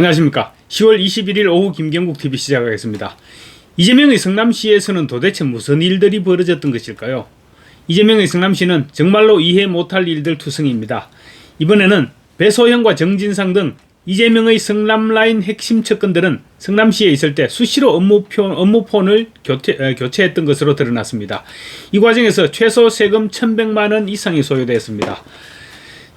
안녕하십니까. 10월 21일 오후 김경국 TV 시작하겠습니다. 이재명의 성남시에서는 도대체 무슨 일들이 벌어졌던 것일까요? 이재명의 성남시는 정말로 이해 못할 일들 투성입니다. 이번에는 배소현과 정진상 등 이재명의 성남라인 핵심 측근들은 성남시에 있을 때 수시로 업무표, 업무폰을 교체, 에, 교체했던 것으로 드러났습니다. 이 과정에서 최소 세금 1100만 원 이상이 소요되었습니다.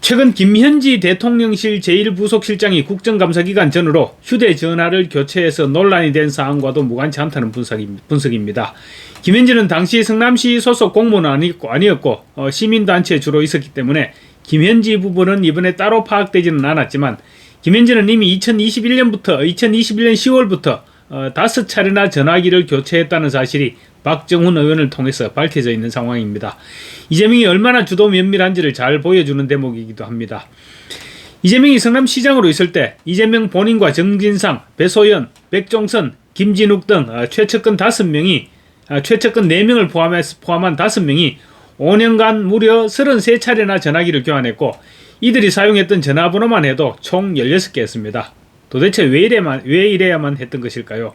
최근 김현지 대통령실 제1부속실장이 국정감사기간 전으로 휴대전화를 교체해서 논란이 된 사안과도 무관치 않다는 분석입니다. 김현지는 당시 성남시 소속 공무원은 아니었고, 어, 시민단체에 주로 있었기 때문에 김현지 부분은 이번에 따로 파악되지는 않았지만 김현지는 이미 2021년부터 2021년 10월부터 어, 다섯 차례나 전화기를 교체했다는 사실이 박정훈 의원을 통해서 밝혀져 있는 상황입니다. 이재명이 얼마나 주도 면밀한지를 잘 보여주는 대목이기도 합니다. 이재명이 성남시장으로 있을 때 이재명 본인과 정진상, 배소연, 백종선, 김진욱 등 어, 최측근 5명이 어, 최측근 4명을 포함해서 포함한 5명이 5년간 무려 33차례나 전화기를 교환했고 이들이 사용했던 전화번호만 해도 총 16개였습니다. 도대체 왜 이래만 왜 이래야만 했던 것일까요?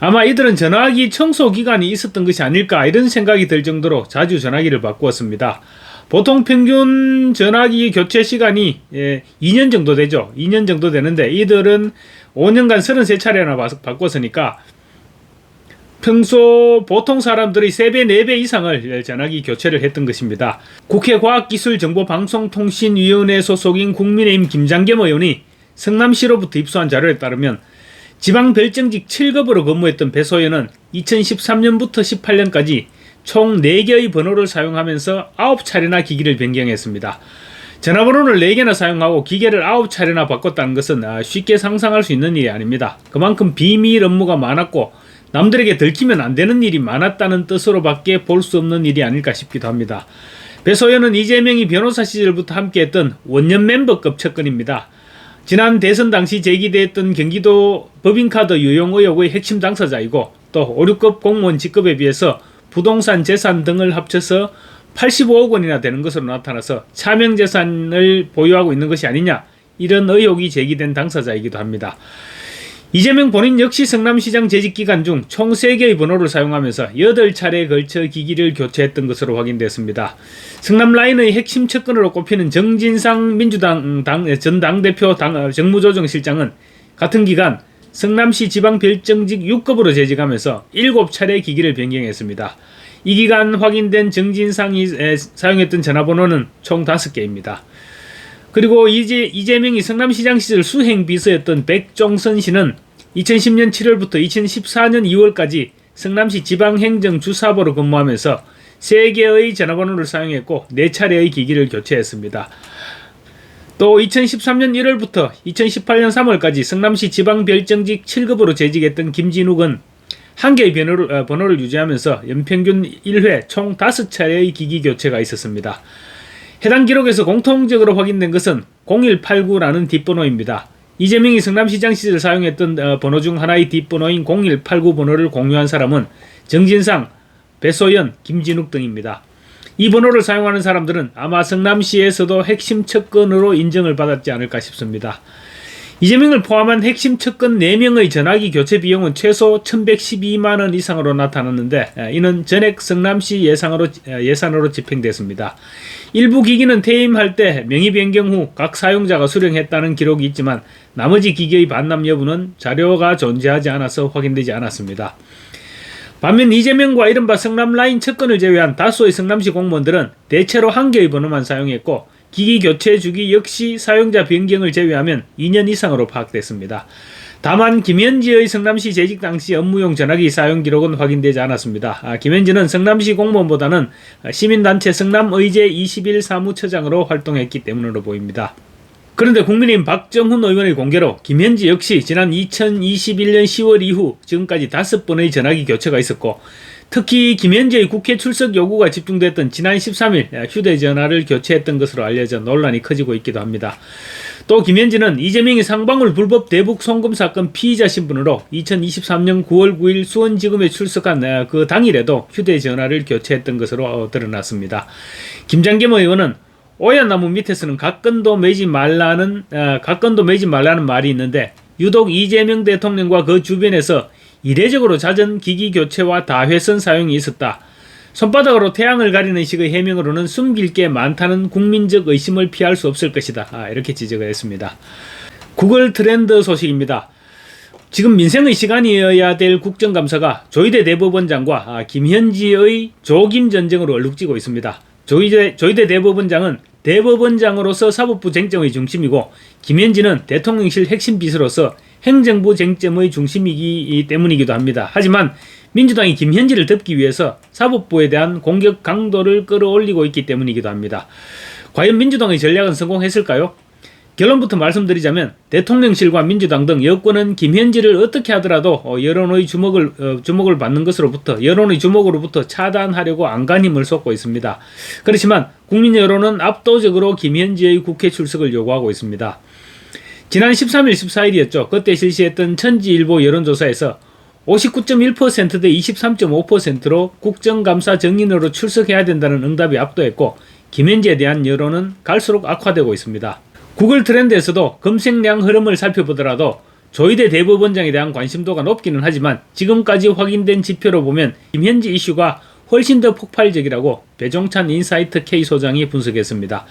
아마 이들은 전화기 청소 기간이 있었던 것이 아닐까 이런 생각이 들 정도로 자주 전화기를 바꾸었습니다. 보통 평균 전화기 교체 시간이 예, 2년 정도 되죠. 2년 정도 되는데 이들은 5년간 33차례나 바꿨으니까 평소 보통 사람들이 3배, 4배 이상을 전화기 교체를 했던 것입니다. 국회 과학기술정보방송통신위원회 소속인 국민의힘 김장겸 의원이 성남시로부터 입수한 자료에 따르면 지방 별정직 7급으로 근무했던 배소연은 2013년부터 18년까지 총 4개의 번호를 사용하면서 9차례나 기기를 변경했습니다. 전화번호를 4개나 사용하고 기계를 9차례나 바꿨다는 것은 아, 쉽게 상상할 수 있는 일이 아닙니다. 그만큼 비밀 업무가 많았고 남들에게 들키면 안 되는 일이 많았다는 뜻으로밖에 볼 수 없는 일이 아닐까 싶기도 합니다. 배소연은 이재명이 변호사 시절부터 함께했던 원년 멤버급 측근입니다. 지난 대선 당시 제기됐던 경기도 법인카드 유용 의혹의 핵심 당사자이고 또 5, 6급 공무원 직급에 비해서 부동산 재산 등을 합쳐서 85억 원이나 되는 것으로 나타나서 차명 재산을 보유하고 있는 것이 아니냐 이런 의혹이 제기된 당사자이기도 합니다. 이재명 본인 역시 성남시장 재직 기간 중 총 3개의 번호를 사용하면서 8차례에 걸쳐 기기를 교체했던 것으로 확인됐습니다. 성남 라인의 핵심 측근으로 꼽히는 정진상 민주당 당, 전 당대표 당, 정무조정실장은 같은 기간 성남시 지방 별정직 6급으로 재직하면서 7차례 기기를 변경했습니다. 이 기간 확인된 정진상이 에, 사용했던 전화번호는 총 5개입니다. 그리고 이제 이재명이 성남시장 시절 수행 비서였던 백종선 씨는 2010년 7월부터 2014년 2월까지 성남시 지방행정주사부로 근무하면서 3개의 전화번호를 사용했고 4차례의 기기를 교체했습니다. 또 2013년 1월부터 2018년 3월까지 성남시 지방별정직 7급으로 재직했던 김진욱은 한 개의 번호를, 어, 번호를 유지하면서 연평균 1회 총 5차례의 기기 교체가 있었습니다. 해당 기록에서 공통적으로 확인된 것은 0189라는 뒷번호입니다. 이재명이 성남시장 시절 사용했던 어, 번호 중 하나의 뒷번호인 0189 번호를 공유한 사람은 정진상, 배소연, 김진욱 등입니다. 이 번호를 사용하는 사람들은 아마 성남시에서도 핵심 측근으로 인정을 받았지 않을까 싶습니다. 이재명을 포함한 핵심 측근 4명의 전화기 교체 비용은 최소 1112만원 이상으로 나타났는데 이는 전액 성남시 예상으로, 예산으로 집행됐습니다. 일부 기기는 퇴임할 때 명의 변경 후 각 사용자가 수령했다는 기록이 있지만 나머지 기기의 반납 여부는 자료가 존재하지 않아서 확인되지 않았습니다. 반면 이재명과 이른바 성남 라인 측근을 제외한 다수의 성남시 공무원들은 대체로 한 개의 번호만 사용했고 기기 교체 주기 역시 사용자 변경을 제외하면 2년 이상으로 파악됐습니다. 다만 김현지의 성남시 재직 당시 업무용 전화기 사용 기록은 확인되지 않았습니다. 아, 김현지는 성남시 공무원보다는 시민단체 성남의제 21 사무처장으로 활동했기 때문으로 보입니다. 그런데 국민의힘 박정훈 의원의 공개로 김현지 역시 지난 2021년 10월 이후 지금까지 다섯 번의 전화기 교체가 있었고 특히 김현지의 국회 출석 요구가 집중됐던 지난 13일 휴대전화를 교체했던 것으로 알려져 논란이 커지고 있기도 합니다. 또 김현지는 이재명이 상방울 불법 대북 송금 사건 피의자 신분으로 2023년 9월 9일 수원지검에 출석한 그 당일에도 휴대전화를 교체했던 것으로 드러났습니다. 김장겸 의원은 오얏나무 밑에서는 각건도 매지 말라는 각건도 매지 말라는 말이 있는데 유독 이재명 대통령과 그 주변에서 이례적으로 잦은 기기 교체와 다회선 사용이 있었다. 손바닥으로 태양을 가리는 식의 해명으로는 숨길 게 많다는 국민적 의심을 피할 수 없을 것이다. 아, 이렇게 지적을 했습니다. 구글 트렌드 소식입니다. 지금 민생의 시간이어야 될 국정감사가 조희대 대법원장과 아, 김현지의 조김 전쟁으로 얼룩지고 있습니다. 조희대, 조희대 대법원장은 대법원장으로서 사법부 쟁점의 중심이고 김현지는 대통령실 핵심 비서로서 행정부 쟁점의 중심이기 때문이기도 합니다. 하지만 민주당이 김현지를 덮기 위해서 사법부에 대한 공격 강도를 끌어올리고 있기 때문이기도 합니다. 과연 민주당의 전략은 성공했을까요? 결론부터 말씀드리자면 대통령실과 민주당 등 여권은 김현지를 어떻게 하더라도 어, 여론의 주목을 어, 주목을 받는 것으로부터 여론의 주목으로부터 차단하려고 안간힘을 쏟고 있습니다. 그렇지만 국민 여론은 압도적으로 김현지의 국회 출석을 요구하고 있습니다. 지난 13일 14일이었죠. 그때 실시했던 천지일보 여론조사에서 59.1%대 23.5%로 국정감사 정인으로 출석해야 된다는 응답이 압도했고 김현지에 대한 여론은 갈수록 악화되고 있습니다. 구글 트렌드에서도 검색량 흐름을 살펴보더라도 조희대 대법원장에 대한 관심도가 높기는 하지만 지금까지 확인된 지표로 보면 김현지 이슈가 훨씬 더 폭발적이라고 배종찬 인사이트 K 소장이 분석했습니다.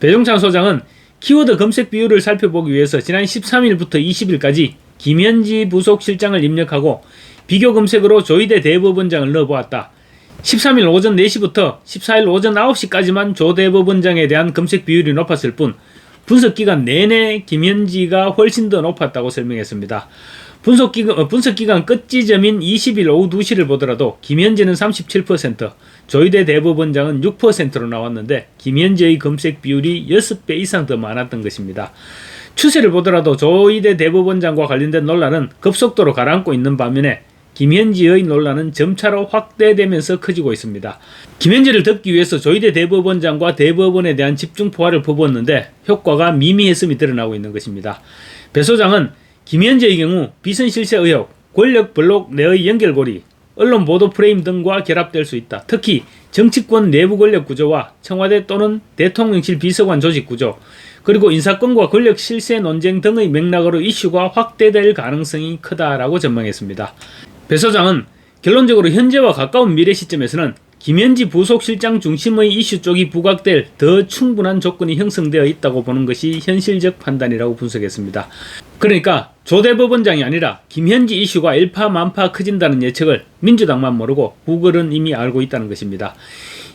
배종찬 소장은 키워드 검색 비율을 살펴보기 위해서 지난 13일부터 20일까지 김현지 부속 실장을 입력하고 비교 검색으로 조희대 대법원장을 넣어보았다. 13일 오전 4시부터 14일 오전 9시까지만 조 대법원장에 대한 검색 비율이 높았을 뿐 분석 기간 내내 김현지가 훨씬 더 높았다고 설명했습니다. 분석 기간, 어, 분석 기간 끝 지점인 20일 오후 2시를 보더라도 김현지는 37%, 조희대 대법원장은 6%로 나왔는데 김현지의 검색 비율이 6배 이상 더 많았던 것입니다. 추세를 보더라도 조희대 대법원장과 관련된 논란은 급속도로 가라앉고 있는 반면에 김현지의 논란은 점차로 확대되면서 커지고 있습니다. 김현지를 덮기 위해서 조희대 대법원장과 대법원에 대한 집중 포화를 퍼부었는데 효과가 미미했음이 드러나고 있는 것입니다. 배 소장은 김현지의 경우 비선 실세 의혹, 권력 블록 내의 연결고리, 언론 보도 프레임 등과 결합될 수 있다. 특히 정치권 내부 권력 구조와 청와대 또는 대통령실 비서관 조직 구조, 그리고 인사권과 권력 실세 논쟁 등의 맥락으로 이슈가 확대될 가능성이 크다라고 전망했습니다. 배 소장은 결론적으로 현재와 가까운 미래 시점에서는 김현지 부속실장 중심의 이슈 쪽이 부각될 더 충분한 조건이 형성되어 있다고 보는 것이 현실적 판단이라고 분석했습니다. 그러니까 조 대법원장이 아니라 김현지 이슈가 일파만파 커진다는 예측을 민주당만 모르고 구글은 이미 알고 있다는 것입니다.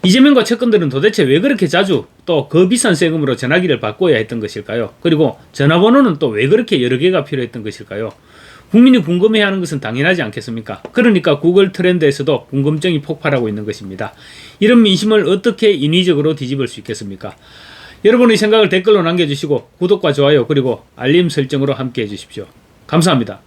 이재명과 채권들은 도대체 왜 그렇게 자주 또 그 비싼 세금으로 전화기를 바꿔야 했던 것일까요? 그리고 전화번호는 또 왜 그렇게 여러 개가 필요했던 것일까요? 국민이 궁금해하는 것은 당연하지 않겠습니까? 그러니까 구글 트렌드에서도 궁금증이 폭발하고 있는 것입니다. 이런 민심을 어떻게 인위적으로 뒤집을 수 있겠습니까? 여러분의 생각을 댓글로 남겨주시고 구독과 좋아요 그리고 알림 설정으로 함께 해주십시오. 감사합니다.